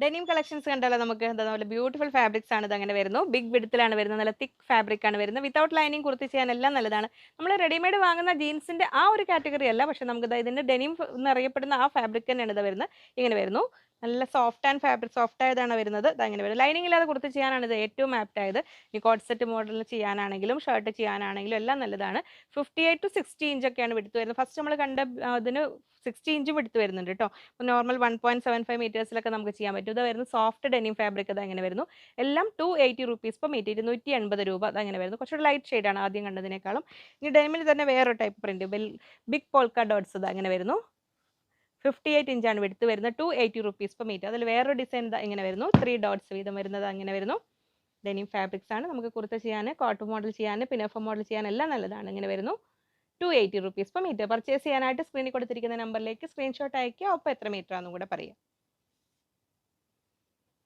Denim collections കണ്ടാലോ നമുക്ക് എന്താ നല്ല ബ്യൂട്ടിഫുൾ ഫാബ്രിക്സ് ആണ് ഇത് അങ്ങനെ വരുന്നു. ബിഗ് വിടുത്തിലാണ് വരുന്നത് നല്ല തിക്ക് ഫാബ്രിക് ആണ് വരുന്നത്. വിതൗട്ട് ലൈനിങ് കുർത്തി ചെയ്യാൻ എല്ലാം നല്ലതാണ്. നമ്മൾ റെഡിമെയ്ഡ് വാങ്ങുന്ന ജീൻസിന്റെ ആ ഒരു കാറ്റഗറി അല്ല പക്ഷെ നമുക്ക് ഇതിന്റെ ഡെനിം എന്നറിയപ്പെടുന്ന ആ ഫാബ്രിക് തന്നെയാണ് ഇത് വരുന്നത്. ഇങ്ങനെ വരുന്നു. നല്ല സോഫ്റ്റ് ആൻഡ് ഫാബ്രിക് സോഫ്റ്റ് ആയതാണ് വരുന്നത്. അങ്ങനെ വരും. ലൈനിങ് ഇല്ലാതെ കുർത്തി ചെയ്യാനാണ് ഇത് ഏറ്റവും ആപ്റ്റ് ആയത്. ഈ കോഡ് സെറ്റ് മോഡലിൽ ചെയ്യാനാണെങ്കിലും ഷർട്ട് ചെയ്യാനാണെങ്കിലും എല്ലാം നല്ലതാണ്. ഫിഫ്റ്റി എയ്റ്റ് ടു സിക്സ്റ്റി ഇഞ്ചൊക്കെയാണ് എടുത്തു വരുന്നത്. ഫസ്റ്റ് നമ്മൾ കണ്ട അതിന് സിക്സ്റ്റി ഇഞ്ചും എടുത്ത് വരുന്നുണ്ട് കേട്ടോ normal one point seven five മീറ്റേഴ്സിലൊക്കെ നമുക്ക് ചെയ്യാൻ പറ്റും. ഇത് വരുന്നത് സോഫ്റ്റ് ഡെനിം ഫാബ്രിക് അത് അങ്ങനെ വരുന്നു. എല്ലാം two eighty rupees per metre ഇരുന്നൂറ്റി എൺപത് രൂപ അത് അങ്ങനെ വരുന്നു. കുറച്ചുകൂടി ലൈറ്റ് ഷെയ്ഡാണ് ആദ്യം കണ്ടതിനേക്കാളും. ഇനി ഡെനിമിൽ തന്നെ വേറൊരു ടൈപ്പ് പ്രിന്റ് ബിൽ ബിഗ് പോൾക്ക ഡോട്ട്സ് അത് അങ്ങനെ വരുന്നു. ഫിഫ്റ്റി എയ്റ്റ് ഇഞ്ചാണ് എടുത്ത് വരുന്നത്. Two eighty rupees per metre അതിൽ വേറൊരു ഡിസൈൻ ഇങ്ങനെ വരുന്നു. ത്രീ ഡോട്ട്സ് വീതം വരുന്നത് അങ്ങനെ വരുന്നു. ഡെനിം ഫാബ്രിക്സ് ആണ് നമുക്ക് കുർത്ത ചെയ്യാൻ കോട്ടൺ മോഡൽ ചെയ്യാൻ പിനഫ മോഡൽ ചെയ്യാൻ എല്ലാം നല്ലതാണ്. ഇങ്ങനെ വരുന്നു. Two eighty rupees per metre purchase ചെയ്യാനായിട്ട് സ്ക്രീനിൽ കൊടുത്തിരിക്കുന്ന നമ്പറിലേക്ക് സ്ക്രീൻഷോട്ട് അയക്കുക ഒപ്പം എത്ര മീറ്റർ ആണെന്നും കൂടെ പറയാം.